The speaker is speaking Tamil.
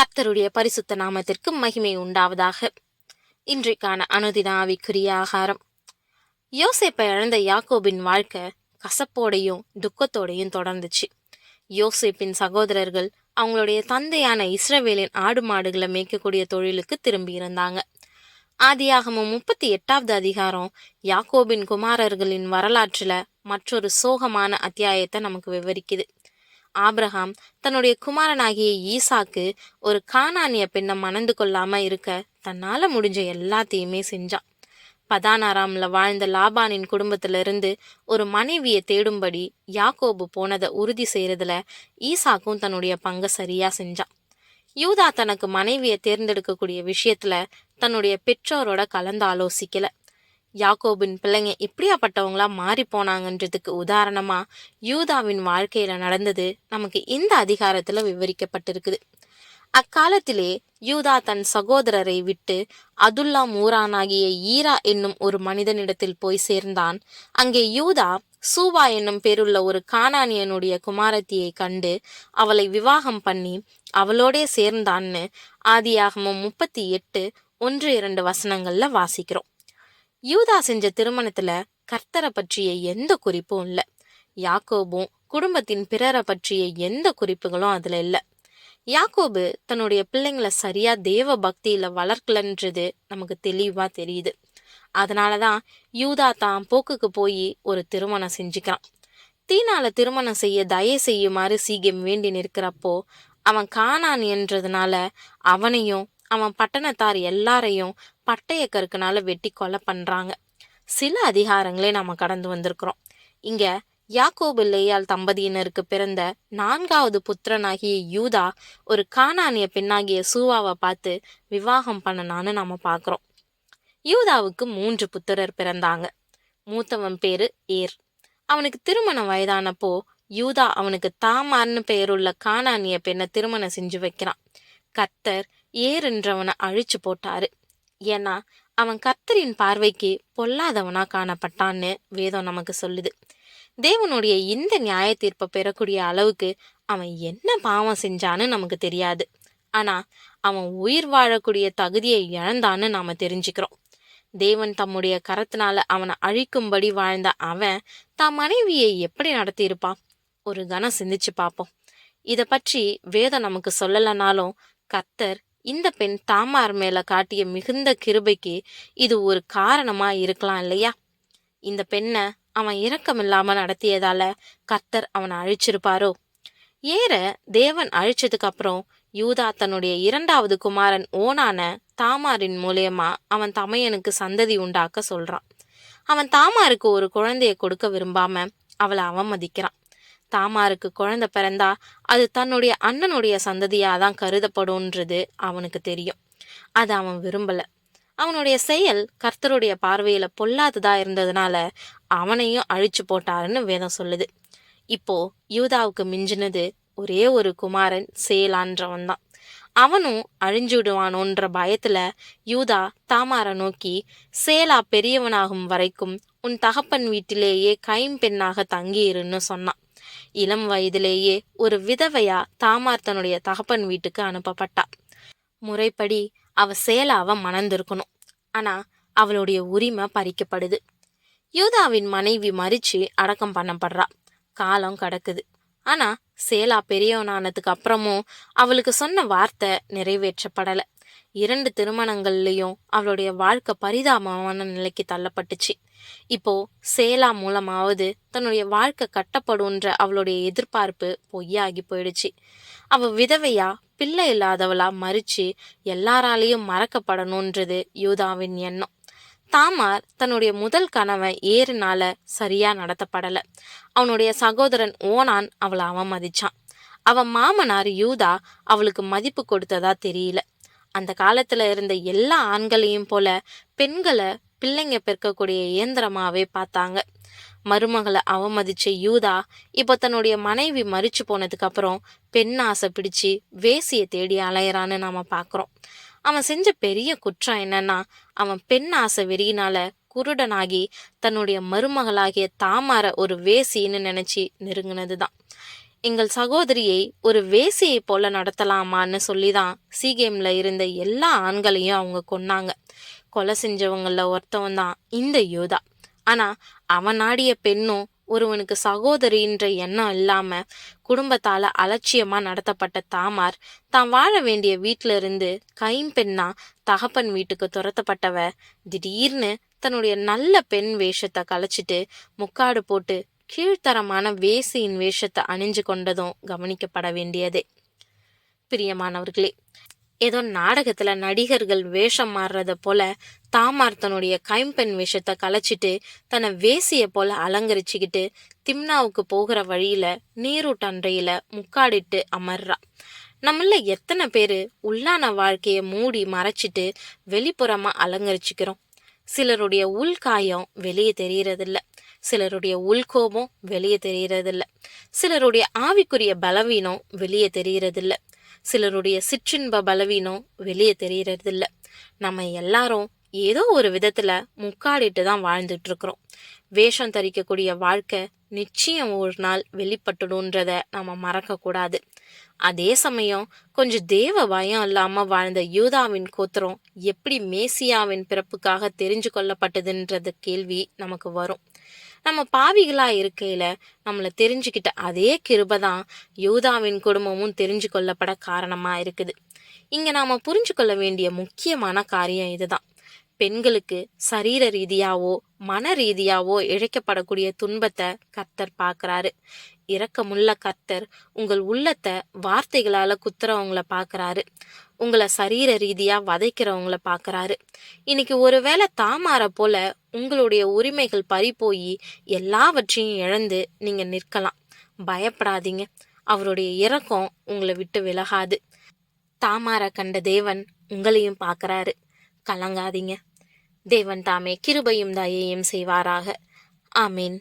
கர்த்தருடைய பரிசுத்த நாமத்திற்கு மகிமை உண்டாவதாக. இன்றைக்கான அனுதின ஆவிக்குரிய ஆகாரம். யோசேப்பை இழந்த யாக்கோபின் வாழ்க்கை கசப்போடையும் துக்கத்தோடையும் தொடர்ந்துச்சு. யோசேப்பின் சகோதரர்கள் அவங்களுடைய தந்தையான இஸ்ரவேலின் ஆடு மாடுகளை மேய்க்கக்கூடிய தொழிலுக்கு திரும்பி இருந்தாங்க. ஆதியாகமும் முப்பத்தி எட்டாவது அதிகாரம் யாக்கோபின் குமாரர்களின் வரலாற்றில் மற்றொரு சோகமான அத்தியாயத்தை நமக்கு விவரிக்குது. ஆப்ரஹாம் தன்னுடைய குமாரனாகிய ஈசாக்கு ஒரு கானானிய பெண்ணை மணந்து கொள்ளாம இருக்க தன்னால முடிஞ்ச எல்லாத்தையுமே செஞ்சான் பதானாராம்ல வாழ்ந்த லாபானின் குடும்பத்திலிருந்து ஒரு மனைவியை தேடும்படி யாக்கோபு போனதை உறுதி செய்யறதுல ஈசாக்கும் தன்னுடைய பங்கை சரியா செஞ்சான் யூதா தனக்கு மனைவியை தேர்ந்தெடுக்கக்கூடிய விஷயத்துல தன்னுடைய பெற்றோரோட கலந்து ஆலோசிக்கல. யாக்கோபின் பிள்ளைங்க இப்படியாப்பட்டவங்களா மாறி போனாங்கன்றதுக்கு உதாரணமா யூதாவின் வாழ்க்கையில நடந்தது நமக்கு இந்த அதிகாரத்துல விவரிக்கப்பட்டிருக்குது. அக்காலத்திலே யூதா தன் சகோதரரை விட்டு அதுல்லா மூரானாகிய ஈரா என்னும் ஒரு மனிதனிடத்தில் போய் சேர்ந்தான். அங்கே யூதா சூவா என்னும் பேருள்ள ஒரு கானானியனுடைய குமாரத்தியை கண்டு அவளை விவாகம் பண்ணி அவளோடே சேர்ந்தான்னு ஆதியாகமும் முப்பத்தி எட்டு ஒன்று இரண்டு வசனங்கள்ல வாசிக்கிறோம். யூதா செஞ்ச திருமணத்துல கர்த்தரை பற்றிய எந்த குறிப்பும் இல்ல. யாக்கோபும் குடும்பத்தின் பிறரை பற்றிய எந்த குறிப்புகளும் அதுல இல்ல. யாக்கோபு தன்னுடைய பிள்ளைங்களை சரியா தேவ பக்தியில வளர்க்கலன்றது நமக்கு தெளிவா தெரியுது. அதனாலதான் யூதா தான் போக்குக்கு போய் ஒரு திருமணம் செஞ்சுக்கிறான். தீனால திருமணம் செய்ய தய செய்யுமாறு சீகம் வேண்டி நிற்கிறப்போ அவன் காணான் என்றதுனால அவனையும் அவன் பட்டணத்தார் எல்லாரையும் பட்டய கருக்குனால வெட்டி கொலை பண்றாங்க. சில அதிகாரங்களே நம்ம கடந்து வந்திருக்கிறோம். இங்க யாக்கோபு லேயால் தம்பதியினருக்கு பிறந்த நான்காவது புத்திரனாகிய யூதா ஒரு கானானிய பெண்ணாகிய சூவாவை பார்த்து விவாகம் பண்ணனான்னு நம்ம பார்க்குறோம். யூதாவுக்கு மூன்று புத்திரர் பிறந்தாங்க. மூத்தவன் பேரு ஏர். அவனுக்கு திருமணம் வயதானப்போ யூதா அவனுக்கு தாமார்னு பெயருள்ள கானானிய பெண்ணை திருமணம் செஞ்சு வைக்கிறான். கத்தர் ஏர் அழிச்சு போட்டாரு. ஏன்னா அவன் கர்த்தரின் பார்வைக்கு பொல்லாதவனா காணப்பட்டான்னு வேதம் நமக்கு சொல்லுது. தேவனுடைய இந்த நியாய தீர்ப்பை பெறக்கூடிய அளவுக்கு அவன் என்ன பாவம் செஞ்சான்னு நமக்கு தெரியாது. ஆனா அவன் உயிர் வாழக்கூடிய தகுதியை இழந்தான்னு நாம தெரிஞ்சுக்கிறோம். தேவன் தம்முடைய கரத்தினால அவனை அழிக்கும்படி வாழ்ந்த அவன் தான் மனைவியை எப்படி நடத்தியிருப்பான்? ஒரு கணம் சிந்திச்சு பார்ப்போம். இதை பற்றி வேதம் நமக்கு சொல்லலைனாலும் கர்த்தர் இந்த பெண் தாமார் மேல காட்டிய மிகுந்த கிருபைக்கு இது ஒரு காரணமா இருக்கலாம் இல்லையா? இந்த பெண்ணை அவன் இரக்கமில்லாம நடத்தியதால கர்த்தர் அவனை அழிச்சிருப்பாரோ? ஏற தேவன் அழிச்சதுக்கு அப்புறம் யூதா தன்னுடைய இரண்டாவது குமாரன் ஓனான தாமாரின் மூலியமா அவன் தமையனுக்கு சந்ததி உண்டாக்க சொல்றான். அவன் தாமாருக்கு ஒரு குழந்தைய கொடுக்க விரும்பாம அவளை அவமதிக்கிறான். தாமாருக்கு குழந்தை பிறந்தா அது தன்னுடைய அண்ணனுடைய சந்ததியாக தான் கருதப்படும்ன்றது அவனுக்கு தெரியும். அது அவன் விரும்பல. அவனுடைய செயல் கர்த்தருடைய பார்வையில் பொல்லாததா இருந்ததுனால அவனையும் அழிச்சு போட்டாருன்னு வேதம் சொல்லுது. இப்போ யூதாவுக்கு மிஞ்சினது ஒரே ஒரு குமாரன் சேலான்றவன் தான் அவனும் அழிஞ்சு விடுவானோன்ற பயத்துல யூதா தாமாரை நோக்கி சேலா பெரியவனாகும் வரைக்கும் உன் தகப்பன் வீட்டிலேயே கைம்பெண்ணாக தங்கியிருன்னு சொன்னான். இளம் வயதிலேயே ஒரு விதவையா தாமார் தன்னுடைய தகப்பன் வீட்டுக்கு அனுப்பப்பட்டா. முறைப்படி அவ சேலாவ மணந்திருக்கணும். ஆனா அவளுடைய உரிமை பறிக்கப்படுது. யூதாவின் மனைவி மறிச்சு அடக்கம் பண்ணப்படுறா. காலம் கடக்குது. ஆனா சேலா பெரியவனானதுக்கு அப்புறமும் அவளுக்கு சொன்ன வார்த்தை நிறைவேற்றப்படலை. இரண்டு திருமணங்கள்லேயும் அவளுடைய வாழ்க்கை பரிதாபமான நிலைக்கு தள்ளப்பட்டுச்சு. இப்போ சேலா மூலமாவது தன்னுடைய வாழ்க்கை கட்டப்படுன்ற அவளுடைய எதிர்பார்ப்பு பொய்யாகி போயிடுச்சு. அவ விதவையா பிள்ளை இல்லாதவளா மறிச்சு எல்லாராலையும் மறக்கப்படணுன்றது யூதாவின் எண்ணம். தாமார் தன்னுடைய முதல் கனவை ஏறுனால சரியா நடத்தப்படல. அவனுடைய சகோதரன் ஓனான் அவளை அவமதிச்சான். அவன் மாமனார் யூதா அவளுக்கு மதிப்பு கொடுத்ததா தெரியல. அந்த காலத்துல இருந்த எல்லா ஆண்களையும் போல பெண்களை பிள்ளைங்க பெருக்கக்கூடிய இயந்திரமாவே பார்த்தாங்க. மருமகளை அவமதிச்ச யூதா இப்போ தன்னுடைய மனைவி மறிச்சு போனதுக்கு அப்புறம் பெண் ஆசை பிடிச்சு வேசியை தேடி அலையிறான்னு நாம பாக்குறோம் அவன் செஞ்ச பெரிய குற்றம் என்னன்னா அவன் பெண் ஆசை வெறியினால குருடனாகி தன்னுடைய மருமகளாகிய தாமார ஒரு வேசின்னு நினைச்சு நெருங்கினதுதான். எங்கள் சகோதரியை ஒரு வேசியை போல நடத்தலாமான்னு சொல்லி தான் சீகேம்ல இருந்த எல்லா ஆண்களையும் அவங்க கொன்னாங்க. கொலை செஞ்சவங்கள ஒருத்தவன் தான் இந்த யோதா. ஆனா அவன் ஆடிய பெண்ணும் ஒருவனுக்கு சகோதரின்ற எண்ணம் இல்லாம குடும்பத்தால அலட்சியமா நடத்தப்பட்ட தாமார் தான் வாழ வேண்டிய வீட்டில இருந்து கைம்பெண்ணா தகப்பன் வீட்டுக்கு துரத்தப்பட்டவ திடீர்னு தன்னுடைய நல்ல பெண் வேஷத்தை கலைச்சிட்டு முக்காடு போட்டு கீழ்த்தரமான வேசியின் வேஷத்தை அணிஞ்சு கொண்டதும் கவனிக்கப்பட வேண்டியதே. பிரியமானவர்களே ஏதோ நாடகத்துல நடிகர்கள் வேஷம் மாறுறத போல தாமார் தன்னுடைய கைம்பெண் வேஷத்தை கலைச்சிட்டு தன்னை வேசிய போல அலங்கரிச்சுக்கிட்டு திம்னாவுக்கு போகிற வழியில நீரூட்டன்றையில முக்காடிட்டு அமர்றா. நம்மள எத்தனை பேரு உள்ளான வாழ்க்கையை மூடி மறைச்சிட்டு வெளிப்புறமா அலங்கரிச்சுக்கிறோம். சிலருடைய உள்காயம் வெளியே தெரியறதில்ல. சிலருடைய உள்கோபம் வெளியே தெரியறதில்ல. சிலருடைய ஆவிக்குரிய பலவீனம் வெளியே தெரியறதில்ல. சிலருடைய சிற்றின்ப பலவீனம் வெளியே தெரியறதில்ல. நம்ம எல்லாரும் ஏதோ ஒரு விதத்துல முக்காடிட்டு தான் வாழ்ந்துட்டு இருக்கிறோம். வேஷம் தரிக்கக்கூடிய வாழ்க்கை நிச்சயம் ஒரு நாள் வெளிப்பட்டுடும்ன்றத நம்ம மறக்கக்கூடாது. அதே சமயம் கொஞ்சம் தேவ பயம் இல்லாமல் வாழ்ந்த யூதாவின் கோத்திரம் எப்படி மேசியாவின் பிறப்புக்காக தெரிஞ்சு கொள்ளப்பட்டதுன்றது கேள்வி நமக்கு வரும். நம்ம பாவிகளாக இருக்கையில் நம்மளை தெரிஞ்சுக்கிட்ட அதே கிருபை தான் யூதாவின் குடும்பமும் தெரிஞ்சு கொள்ளப்பட காரணமாக இருக்குது. இங்கே நாம் புரிஞ்சு கொள்ள வேண்டிய முக்கியமான காரியம் இதுதான். பெண்களுக்கு சரீர ரீதியாவோ மன ரீதியாவோ இழைக்கப்படக்கூடிய துன்பத்தை கர்த்தர் பார்க்கறாரு. இரக்கமுள்ள கர்த்தர் உங்கள் உள்ளத்தை வார்த்தைகளால குத்துறவங்கள பார்க்கறாரு. உங்களை சரீர ரீதியா வதைக்கிறவங்கள பார்க்கறாரு. இன்னைக்கு ஒருவேளை தாமார போல உங்களுடைய உரிமைகள் பறி போய் எல்லாவற்றையும் இழந்து நீங்க நிற்கலாம். பயப்படாதீங்க. அவருடைய இறக்கம் உங்களை விட்டு விலகாது. தாமார கண்ட தேவன் உங்களையும் பார்க்கறாரு. கலங்காதீங்க. தேவன் தாமே கிருபையும் தயையும் செய்வாராக. ஆமீன்.